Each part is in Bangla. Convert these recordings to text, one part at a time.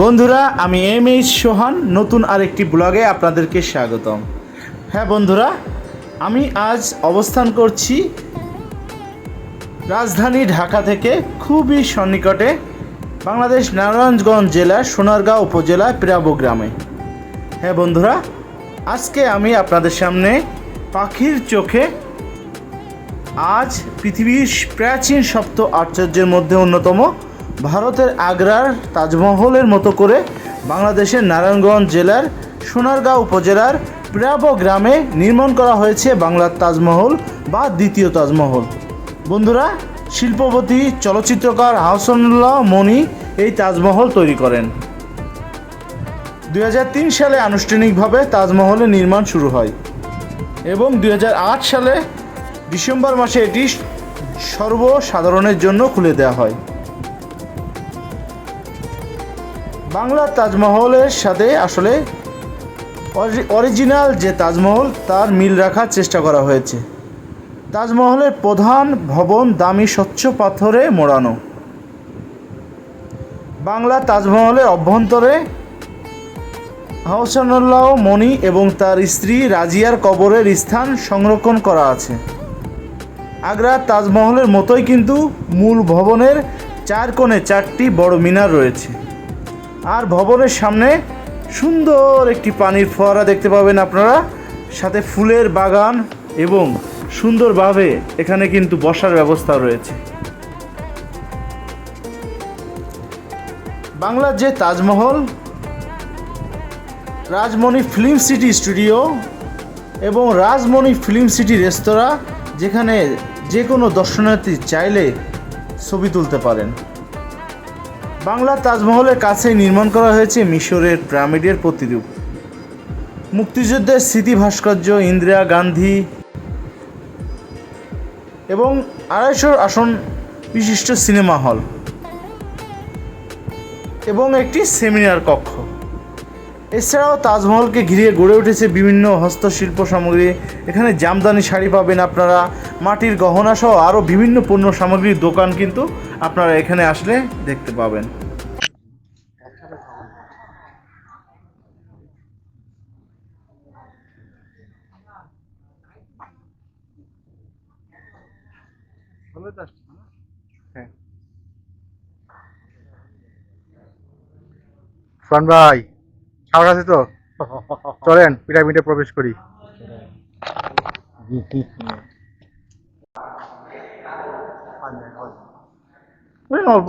বন্ধুরা, আমি এম এইচ সোহান, নতুন আরেকটি ব্লগে আপনাদেরকে স্বাগতম। হ্যাঁ বন্ধুরা, আমি আজ অবস্থান করছি রাজধানী ঢাকা থেকে খুবই সন্নিকটে বাংলাদেশ নারায়ণগঞ্জ জেলার সোনারগাঁও উপজেলার প্রাবো গ্রামে। হ্যাঁ বন্ধুরা, আজকে আমি আপনাদের সামনে পাখির চোখে আজ পৃথিবীর প্রাচীন সপ্ত আশ্চর্যের মধ্যে অন্যতম ভারতের আগ্রার তাজমহলের মতো করে বাংলাদেশের নারায়ণগঞ্জ জেলার সোনারগাঁও উপজেলার প্রাব গ্রামে নির্মাণ করা হয়েছে বাংলার তাজমহল বা দ্বিতীয় তাজমহল। বন্ধুরা, শিল্পপতি, চলচ্চিত্রকার হাসানুল্লাহ মনি এই তাজমহল তৈরি করেন। দু হাজার তিন সালে আনুষ্ঠানিকভাবে তাজমহলের নির্মাণ শুরু হয় এবং দু হাজার আট সালে ডিসেম্বর মাসে এটি সর্বসাধারণের জন্য খুলে দেওয়া হয়। বাংলার তাজমহলের সাথে আসলে অরি- অরিজিনাল যে তাজমহল, তার মিল রাখার চেষ্টা করা হয়েছে। তাজমহলের প্রধান ভবন দামি স্বচ্ছ পাথরে মোড়ানো। বাংলা তাজমহলের অভ্যন্তরে হাসানুল্লাহ মণি এবং তার স্ত্রী রাজিয়ার কবরের স্থান সংরক্ষণ করা আছে। আগ্রার তাজমহলের মতোই কিন্তু মূল ভবনের চার কোণে চারটি বড় মিনার রয়েছে। আর ভবনের সামনে সুন্দর একটি পানির ফোয়ারা দেখতে পাবেন আপনারা। সাথে ফুলের বাগান এবং সুন্দরভাবে এখানে কিন্তু বসার ব্যবস্থা রয়েছে। বাংলার যে Taj Mahal, Rajmoni film city studio এবং রাজমণি ফিল্ম সিটি রেস্তোরাঁ, যেখানে যে কোনো দর্শনার্থী চাইলে ছবি তুলতে পারেন। বাংলা তাজমহলের কাছেই নির্মাণ করা হয়েছে মিশরের পিরামিডের প্রতিরূপ। মুক্তিযুদ্ধের স্মৃতি ভাস্কর্য, ইন্দিরা গান্ধী এবং আড়াইশোর আসন বিশিষ্ট সিনেমা হল এবং একটি সেমিনার কক্ষ। এছাড়াও তাজমহলকে ঘিরে গড়ে উঠেছে বিভিন্ন হস্তশিল্প সামগ্রী। এখানে জামদানি শাড়ি পাবেন আপনারা, মাটির গহনা সহ আরও বিভিন্ন পণ্য সামগ্রীর দোকান কিন্তু আপনারা এখানে আসলে দেখতে পাবেন। হ্যাঁ। ভাই। সাহস আছে তো? চলেন পিরামিডে প্রবেশ করি। ওই অল্প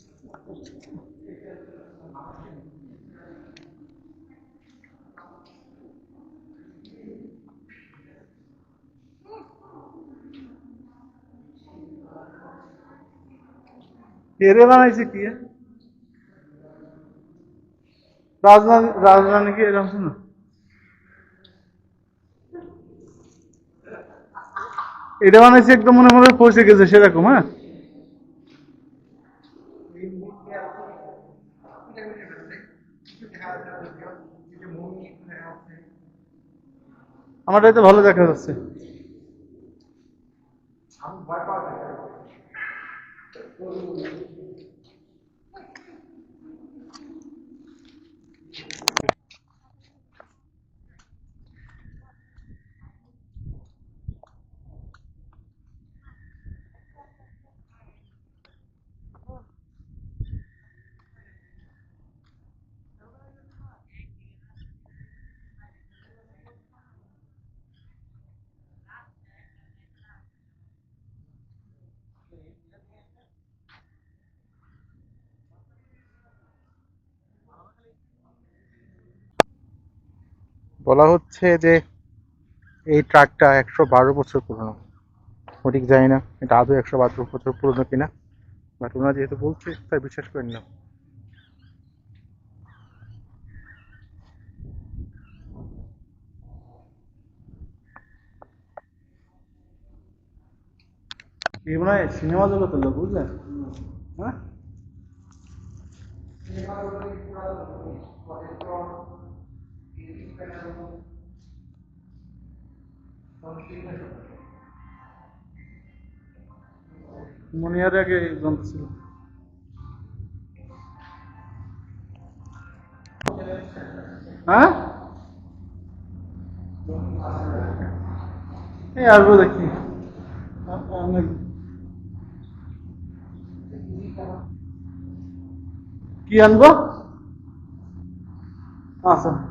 এরে বানাইছে কি? রাজধানী রাজধানী কি এরকম না এটা বানাইছে একদম মনে মনে পৌঁছে গেছে, সেরকম হ্যাঁ? আমার তো ভালো দেখা যাচ্ছে। বলা হচ্ছে যে এই ট্রাকটা একশো বারো বছর পুরনো। সঠিক জানি না, এটা আদৌ একশো বারো বছর পুরনো কিনা। বাট ওনারা যেহেতু বলছে, তাই বিশ্বাস করেন না। সিনেমা জগতের লোক, বুঝলেন? হ্যাঁ? মনিয়ার আগে যন্ত্র ছিল। হ্যাঁ? এই আসব দেখি। অনেক। কি আনব? আচ্ছা।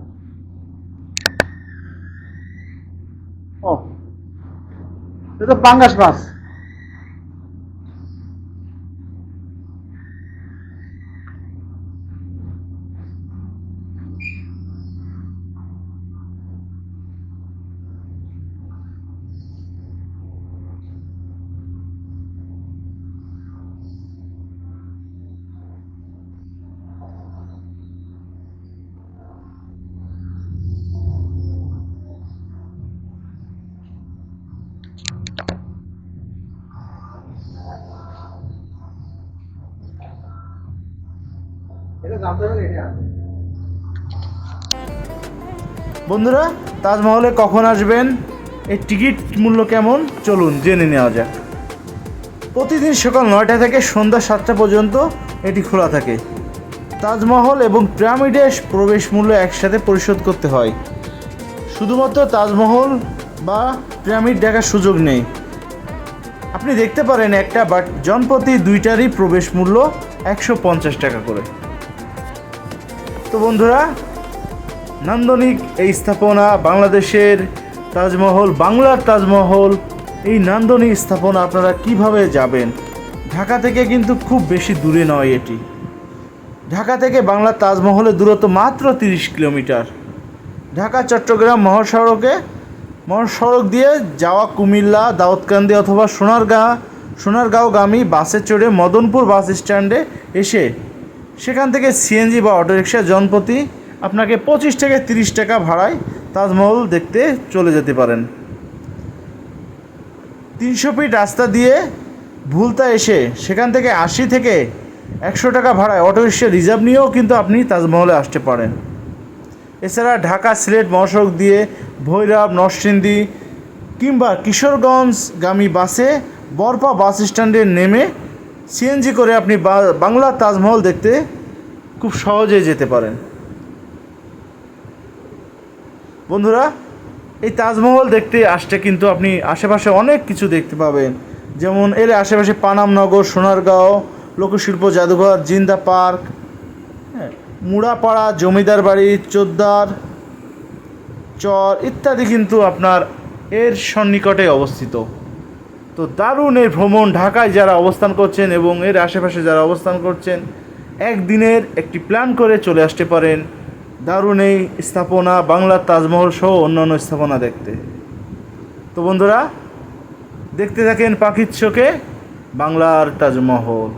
এটা পাঙ্গাস মাছ। বন্ধুরা, তাজমহলে কখন আসবেন? এই টিকিট মূল্য কেমন? চলুন জেনে নেওয়া যাক। প্রতিদিন সকাল নয়টা থেকে সন্ধ্যা সাতটা পর্যন্ত এটি খোলা থাকে। তাজমহল এবং পিরামিডে প্রবেশ মূল্য একসাথে পরিশোধ করতে হয়। শুধুমাত্র তাজমহল বা পিরামিড দেখার সুযোগ নেই। আপনি দেখতে পারেন একটা বাট জনপ্রতি দুইটারই প্রবেশ মূল্য একশো পঞ্চাশ টাকা করে। তো বন্ধুরা, নান্দনিক এই স্থাপনা বাংলাদেশের তাজমহল, বাংলার তাজমহল, এই নান্দনিক স্থাপনা আপনারা কীভাবে যাবেন? ঢাকা থেকে কিন্তু খুব বেশি দূরে নয় এটি। ঢাকা থেকে বাংলার তাজমহলের দূরত্ব মাত্র তিরিশ কিলোমিটার। ঢাকা, চট্টগ্রাম মহাসড়কে, মহাসড়ক দিয়ে যাওয়া কুমিল্লা, দাউদকান্দি অথবা সোনারগাঁ, সোনারগাঁওগামী বাসে চড়ে মদনপুর বাস স্ট্যান্ডে এসে সেখান থেকে সিএনজি বা অটোরিকশা জনপ্রতি আপনাকে পঁচিশ থেকে তিরিশ টাকা ভাড়ায় তাজমহল দেখতে চলে যেতে পারেন। তিনশো ফিট রাস্তা দিয়ে ভুলতা এসে সেখান থেকে আশি থেকে একশো টাকা ভাড়ায় অটোরিক্সা রিজার্ভ নিয়েও কিন্তু আপনি তাজমহলে আসতে পারেন। এছাড়া ঢাকা সিলেট মহাসড়ক দিয়ে ভৈরব, নরসিংদী কিংবা কিশোরগঞ্জগামী বাসে বরপা বাস স্ট্যান্ডে নেমে সিএনজি করে আপনি বা- বাংলার তাজমহল দেখতে খুব সহজেই যেতে পারেন। বন্ধুরা এই তাজমহল দেখতে আসতে কিন্তু আপনি আশেপাশে অনেক কিছু দেখতে পাবেন। যেমন এর আশেপাশে পানামনগর সোনারগাঁও লোকশিল্প জাদুঘর জিন্দা পার্ক হ্যাঁ, মুড়াপাড়া জমিদার বাড়ি চোদ্দার চর ইত্যাদি কিন্তু আপনার এর সন্নিকটে অবস্থিত। তো দারুণ এই ভ্রমণ ঢাকায় যারা অবস্থান করছেন এবং এর আশেপাশে যারা অবস্থান করছেন, একদিনের একটি প্ল্যান করে চলে আসতে পারেন দারুণ এই স্থাপনা, বাংলার তাজমহল সহ অন্যান্য স্থাপনা দেখতে। তো বন্ধুরা, দেখতে থাকেন পাখির চোখে বাংলার তাজমহল।